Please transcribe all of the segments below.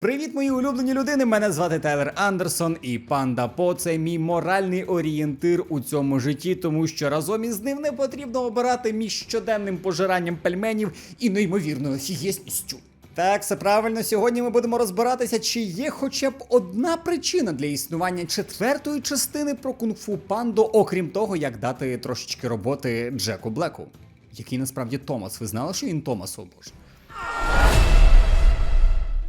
Привіт, мої улюблені людини! Мене звати Тайлер Андерсон, і панда По це мій моральний орієнтир у цьому житті, тому що разом із ним не потрібно обирати між щоденним пожиранням пельменів і неймовірною фігєсністю. Так, все правильно. Сьогодні ми будемо розбиратися, чи є хоча б одна причина для існування четвертої частини про кунг-фу панду, окрім того, як дати трошечки роботи Джеку Блеку. Який насправді Томас. Ви знали, що він Томас, о боже?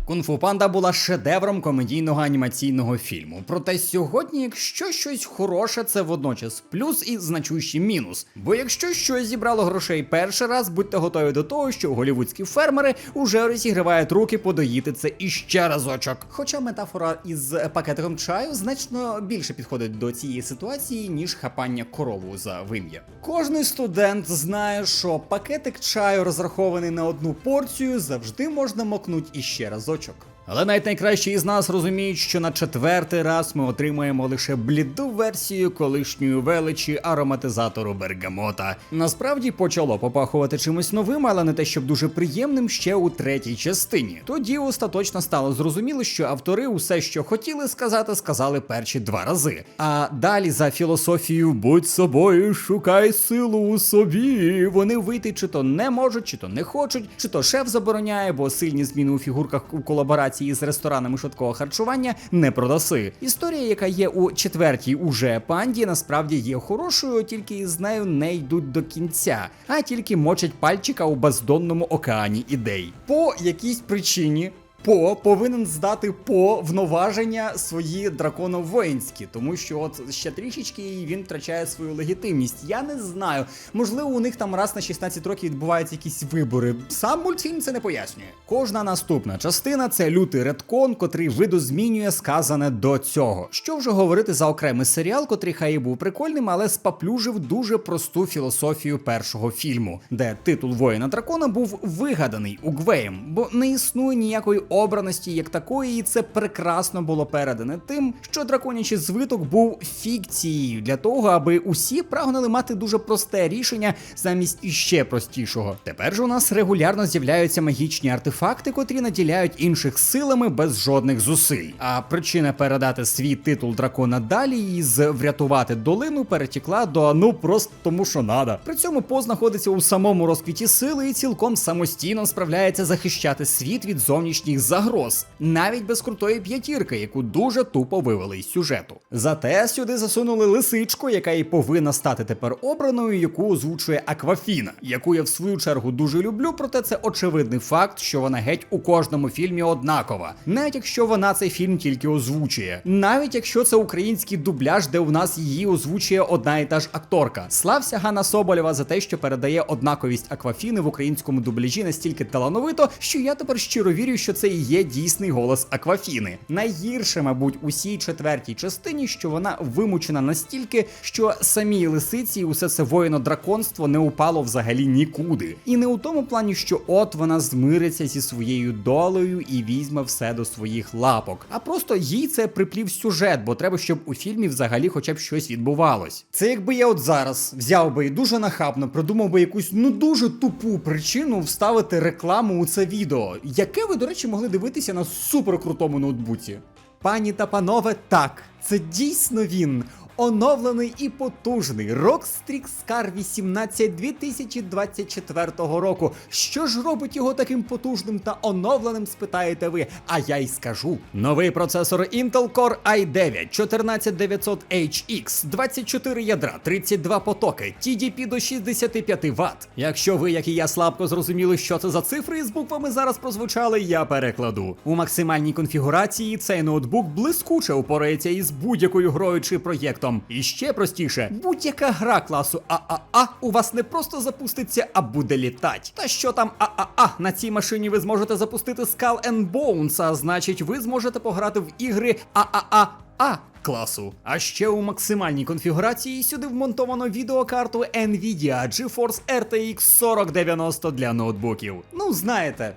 Кунг-фу Панда була шедевром комедійного анімаційного фільму. Проте сьогодні, якщо щось хороше, це водночас плюс і значущий мінус. Бо якщо щось зібрало грошей перший раз, будьте готові до того, що голівудські фермери уже розігрівають руки подоїти це іще разочок. Хоча метафора із пакетиком чаю значно більше підходить до цієї ситуації, ніж хапання корову за вим'я. Кожний студент знає, що пакетик чаю розрахований на одну порцію, завжди можна мокнуть іще разочок. çok. Але навіть найкращі із нас розуміють, що на четвертий раз ми отримаємо лише бліду версію колишньої величі ароматизатору бергамота. Насправді почало попахувати чимось новим, але не те, щоб дуже приємним ще у третій частині. Тоді остаточно стало зрозуміло, що автори усе, що хотіли сказати, сказали перші два рази. А далі за філософією будь собою, шукай силу у собі. Вони вийти чи то не можуть, чи то не хочуть, чи то шеф забороняє, бо сильні зміни у фігурках у колаборації з ресторанами швидкого харчування не продаси. Історія, яка є у четвертій уже панді, насправді є хорошою, тільки з нею не йдуть до кінця, а тільки мочать пальчика у бездонному океані ідей. По якійсь причині. По повинен здати по вноваження свої драконовоїнські, тому що от ще трішечки і він втрачає свою легітимність. Я не знаю. Можливо, у них там раз на 16 років відбуваються якісь вибори. Сам мультфільм це не пояснює. Кожна наступна частина це лютий редкон, котрий видозмінює сказане до цього. Що вже говорити за окремий серіал, котрий хай і був прикольним, але спаплюжив дуже просту філософію першого фільму, де титул воїна дракона був вигаданий Угвеєм, бо не існує ніякої обраності як такої, і це прекрасно було передане тим, що драконячий звиток був фікцією для того, аби усі прагнули мати дуже просте рішення замість іще простішого. Тепер же у нас регулярно з'являються магічні артефакти, котрі наділяють інших силами без жодних зусиль. А причина передати свій титул дракона далі і з врятувати долину перетекла до ну просто тому, що надо. При цьому По знаходиться у самому розквіті сили і цілком самостійно справляється захищати світ від зовнішніх загроз, навіть без крутої п'ятірки, яку дуже тупо вивели із сюжету. Зате сюди засунули лисичку, яка і повинна стати тепер обраною, яку озвучує Аквафіна, яку я в свою чергу дуже люблю, проте це очевидний факт, що вона геть у кожному фільмі однакова, навіть якщо вона цей фільм тільки озвучує, навіть якщо це український дубляж, де у нас її озвучує одна і та ж акторка. Слався Ганна Соболєва за те, що передає однаковість Аквафіни в українському дубляжі настільки талановито, що я тепер щиро вірю, що це і є дійсний голос Аквафіни. Найгірше, мабуть, у цій четвертій частині, що вона вимучена настільки, що самій лисиці усе це воїно-драконство не упало взагалі нікуди. І не у тому плані, що от вона змириться зі своєю долею і візьме все до своїх лапок, а просто їй це приплів сюжет, бо треба, щоб у фільмі взагалі хоча б щось відбувалось. Це якби я от зараз взяв би і дуже нахабно придумав би якусь ну дуже тупу причину вставити рекламу у це відео, яке ви, до речі, могли дивитися на суперкрутому ноутбуці. Пані та панове, так, це дійсно він. Оновлений і потужний Rockstrix Scar 18 2024 року. Що ж робить його таким потужним та оновленим, спитаєте ви? А я й скажу. Новий процесор Intel Core i9 14900HX, 24 ядра, 32 потоки, TDP до 65 Вт. Якщо ви, як і я, слабко зрозуміли, що це за цифри із буквами зараз прозвучали, я перекладу. У максимальній конфігурації цей ноутбук блискуче упорається із будь-якою грою чи проєктом. І ще простіше, будь-яка гра класу ААА у вас не просто запуститься, а буде літать. Та що там ААА? На цій машині ви зможете запустити Skull and Bones, а значить, ви зможете пограти в ігри ААА класу. А ще у максимальній конфігурації сюди вмонтовано відеокарту Nvidia GeForce RTX 4090 для ноутбуків. Ну, знаєте,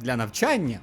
для навчання.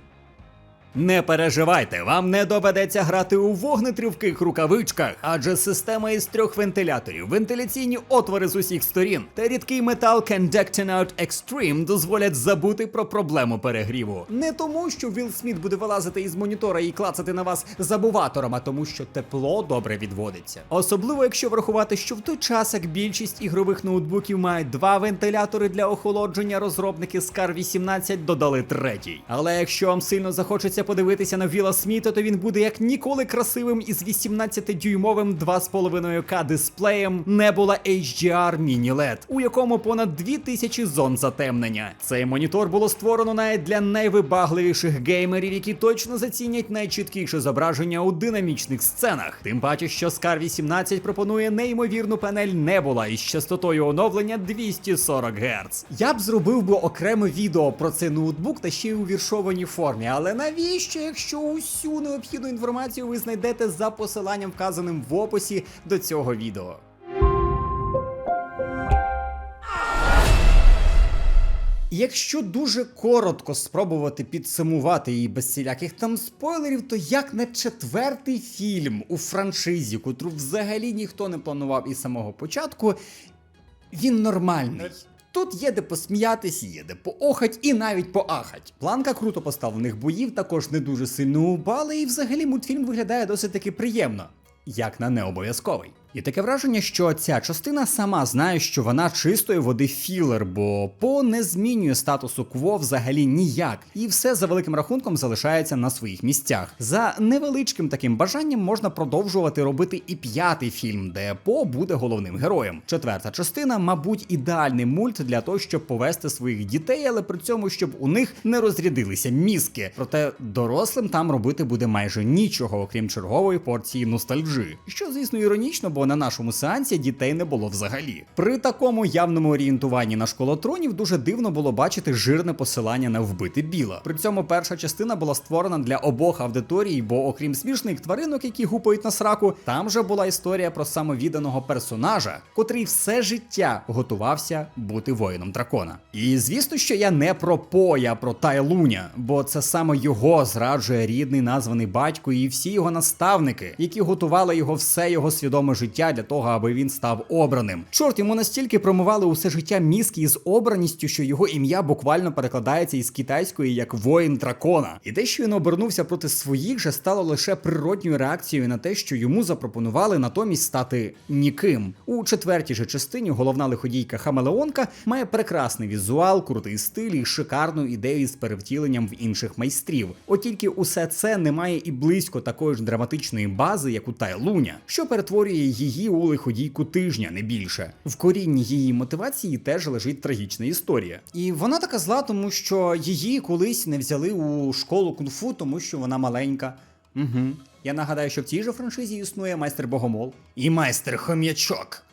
Не переживайте, вам не доведеться грати у вогнетривких рукавичках, адже система із трьох вентиляторів, вентиляційні отвори з усіх сторін та рідкий метал Conducting Out Extreme дозволять забути про проблему перегріву. Не тому, що Вілл Сміт буде вилазити із монітора і клацати на вас забуватором, а тому, що тепло добре відводиться. Особливо, якщо врахувати, що в той час, як більшість ігрових ноутбуків мають два вентилятори для охолодження, розробники Scar 18 додали третій. Але якщо вам сильно захочеться подивитися на Віла Сміта, то він буде як ніколи красивим із 18-дюймовим 2,5К дисплеєм Nebula HDR Mini LED, у якому понад 2000 зон затемнення. Цей монітор було створено навіть для найвибагливіших геймерів, які точно зацінять найчіткіше зображення у динамічних сценах. Тим паче, що Scar 18 пропонує неймовірну панель Nebula із частотою оновлення 240 Гц. Я б зробив би окреме відео про цей ноутбук та ще й у віршованій формі. Але навіщо, якщо усю необхідну інформацію ви знайдете за посиланням, вказаним в описі до цього відео? Якщо дуже коротко спробувати підсумувати її без всіляких там спойлерів, то як на четвертий фільм у франшизі, котру взагалі ніхто не планував із самого початку, він нормальний. Тут є де посміятись, є де поохать і навіть поахать. Планка круто поставлених боїв також не дуже сильно упала, і взагалі мультфільм виглядає досить таки приємно, як на необов'язковий. І таке враження, що ця частина сама знає, що вона чистої води філер, бо по не змінює статусу кво взагалі ніяк, і все за великим рахунком залишається на своїх місцях. За невеличким таким бажанням можна продовжувати робити і п'ятий фільм, де По буде головним героєм. Четверта частина, мабуть, ідеальний мульт для того, щоб повести своїх дітей, але при цьому щоб у них не розрядилися мізки. Проте дорослим там робити буде майже нічого, окрім чергової порції ностальджі. Що, звісно, іронічно, бо на нашому сеансі дітей не було взагалі. При такому явному орієнтуванні на школотронів дуже дивно було бачити жирне посилання на вбити біла. При цьому перша частина була створена для обох аудиторій, бо окрім смішних тваринок, які гупають на сраку, там же була історія про самовідданого персонажа, котрий все життя готувався бути воїном дракона. І звісно, що я не про По, я про Тайлуня, бо це саме його зраджує рідний названий батько і всі його наставники, які готували його все його свідоме життя для того, аби він став обраним. Чорт йому настільки промивали усе життя мізки із обраністю, що його ім'я буквально перекладається із китайської як воїн дракона. І те, що він обернувся проти своїх, же стало лише природньою реакцією на те, що йому запропонували натомість стати ніким. У четвертій же частині головна лиходійка Хамелеонка має прекрасний візуал, крутий стиль і шикарну ідею з перевтіленням в інших майстрів. От тільки усе це не має і близько такої ж драматичної бази, як у Тайлуня, що перетворює її у лиходійку тижня, не більше. В корінні її мотивації теж лежить трагічна історія. І вона така зла, тому що її колись не взяли у школу кунг-фу, тому що вона маленька. Угу. Я нагадаю, що в цій же франшизі існує майстер Богомол і майстер Хом'ячок.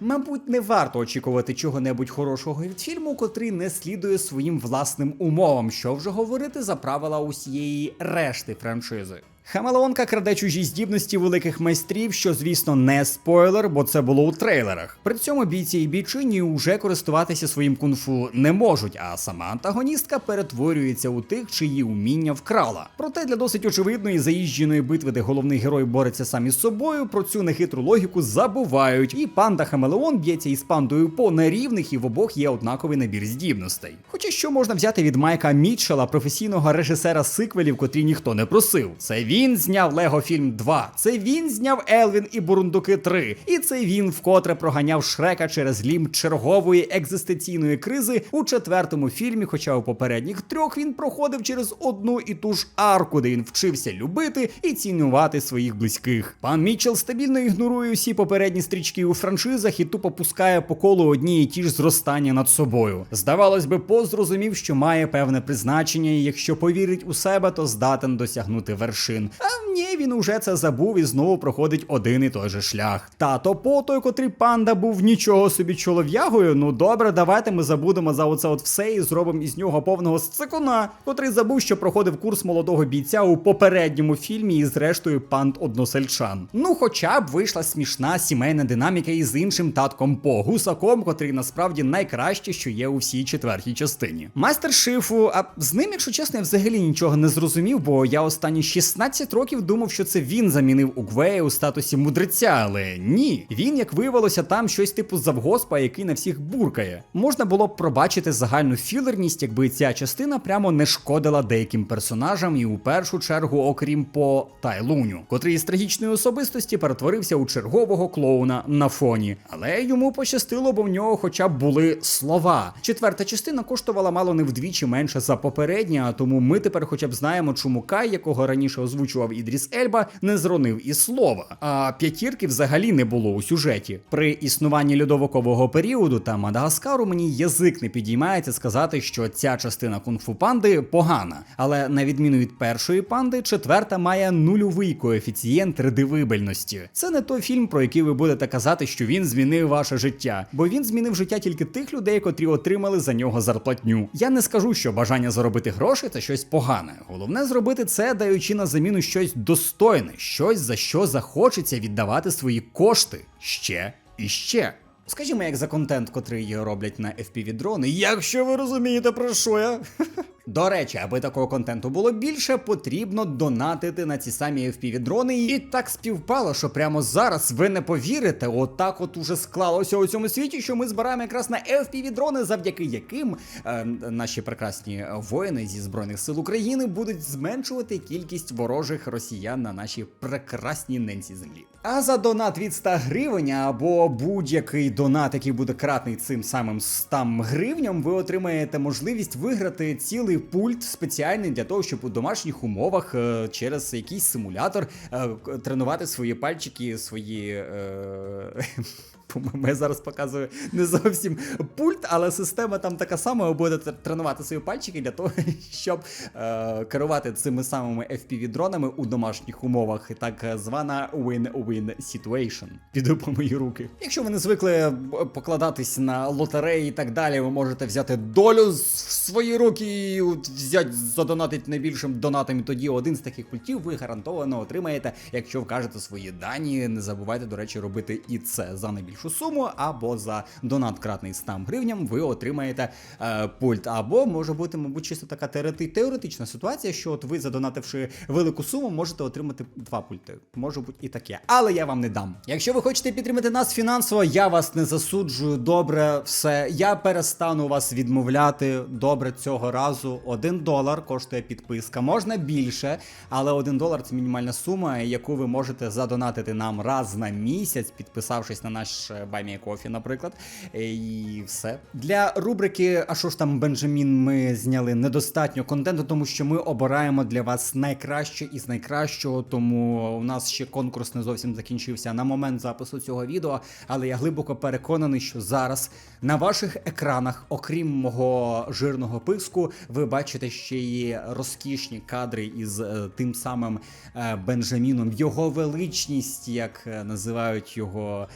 Мабуть, не варто очікувати чого-небудь хорошого від фільму, котрий не слідує своїм власним умовам, що вже говорити за правила усієї решти франшизи. Хамелеонка краде чужі здібності великих майстрів, що, звісно, не спойлер, бо це було у трейлерах. При цьому бійці і бійчині уже користуватися своїм кунг-фу не можуть, а сама антагоністка перетворюється у тих, чиї уміння вкрала. Проте для досить очевидної заїждженої битви, де головний герой бореться сам із собою, про цю нехитру логіку забувають. І панда Хамелеон б'ється із пандою по нерівних, і в обох є однаковий набір здібностей. Хоча що можна взяти від Майка Мітчела, професійного режисера сиквелів, котрі ніхто не просив. Це він зняв Лего Фільм 2, це він зняв Елвін і Бурундуки 3, і це він вкотре проганяв Шрека через лім чергової екзистенційної кризи у четвертому фільмі. Хоча у попередніх трьох він проходив через одну і ту ж арку, де він вчився любити і цінувати своїх близьких. Пан Мітчелл стабільно ігнорує усі попередні стрічки у франшизах і тупо пускає по колу одні і ті ж зростання над собою. Здавалось би, По зрозумів, що має певне призначення, і якщо повірить у себе, то здатен досягнути вершин А ні, він уже це забув і знову проходить один і той же шлях. Тато по той, котрий панда був нічого собі чолов'ягою. Ну добре, давайте ми забудемо за оце от все і зробимо із нього повного сцикуна, котрий забув, що проходив курс молодого бійця у попередньому фільмі і зрештою панд односельчан. Ну, хоча б вийшла смішна сімейна динаміка із іншим татком по гусаком, котрий насправді найкраще, що є у всій четвертій частині. Майстер шифу, а з ним, якщо чесно, я взагалі нічого не зрозумів, бо я останні 16 років думав, що це він замінив Угвея у статусі мудреця, але ні. Він, як виявилося, там щось типу завгоспа, який на всіх буркає. Можна було б пробачити загальну філерність, якби ця частина прямо не шкодила деяким персонажам, і у першу чергу, окрім по Тайлуню, котрий з трагічної особистості перетворився у чергового клоуна на фоні. Але йому пощастило, бо в нього хоча б були слова. Четверта частина коштувала мало не вдвічі менше за попередня, тому ми тепер хоча б знаємо, чому Кай, якого раніше озвучував Ідріс Ельба, не зронив і слова. А п'ятірки взагалі не було у сюжеті. При існуванні льодовикового періоду та Мадагаскару мені язик не підіймається сказати, що ця частина кунг-фу панди погана. Але на відміну від першої панди, четверта має нульовий коефіцієнт редивибельності. Це не той фільм, про який ви будете казати, що він змінив ваше життя, бо він змінив життя тільки тих людей, котрі отримали за нього зарплатню. Я не скажу, що бажання заробити гроші це щось погане. Головне зробити це, даючи на заміну щось достойне, щось за що захочеться віддавати свої кошти ще і ще. Скажімо, як за контент, котрий роблять на FPV дрони, якщо ви розумієте про що я. До речі, аби такого контенту було більше, потрібно донатити на ці самі FPV дрони. І так співпало, що прямо зараз ви не повірите, отак от уже склалося у цьому світі, що ми збираємо якраз на FPV дрони, завдяки яким е, наші прекрасні воїни зі збройних сил України будуть зменшувати кількість ворожих росіян на нашій прекрасній ненці землі. А за донат від 100 гривень або будь-який донат, який буде кратний цим самим 100 гривням, ви отримаєте можливість виграти цілий пульт спеціальний для того, щоб у домашніх умовах е, через якийсь симулятор е, тренувати свої пальчики, свої. Е... Я зараз показую не зовсім пульт, але система там така сама, ви будете тренувати свої пальчики для того, щоб е, керувати цими самими FPV-дронами у домашніх умовах. Так звана win-win situation. Піду по мої руки. Якщо ви не звикли е, покладатись на лотереї і так далі, ви можете взяти долю в свої руки і взяти задонатить найбільшим донатом. І тоді один з таких пультів ви гарантовано отримаєте, якщо вкажете свої дані. Не забувайте, до речі, робити і це за найбільшу суму, або за донат кратний 100 гривням ви отримаєте е, пульт. Або може бути, мабуть, чисто така теоретична ситуація, що от ви задонативши велику суму, можете отримати два пульти. Може бути і таке. Але я вам не дам. Якщо ви хочете підтримати нас фінансово, я вас не засуджую. Добре, все. Я перестану вас відмовляти. Добре, цього разу. Один долар коштує підписка. Можна більше, але один долар це мінімальна сума, яку ви можете задонатити нам раз на місяць, підписавшись на наш е, Buy Me a Coffee, наприклад. Е, І все. Для рубрики А що ж там Бенджамін ми зняли недостатньо контенту, тому що ми обираємо для вас найкраще із найкращого. Тому у нас ще конкурс не зовсім закінчився на момент запису цього відео. Але я глибоко переконаний, що зараз на ваших екранах, окрім мого жирного писку, ви бачите ще й розкішні кадри із е, тим самим е, Бенджаміном, його величність, як е, називають його.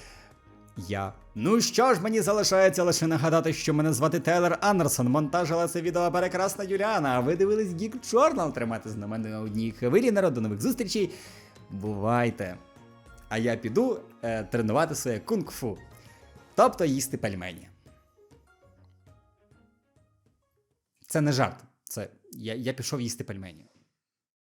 Я. Ну що ж, мені залишається лише нагадати, що мене звати Тейлор Андерсон. Монтажила це відео прекрасна Юліана. А ви дивились Geek Journal. Тримайтесь на мене на одній хвилі. Народ, до нових зустрічей. Бувайте. А я піду е, тренувати своє кунг-фу. Тобто їсти пельмені. Це не жарт. Це я, я пішов їсти пельмені.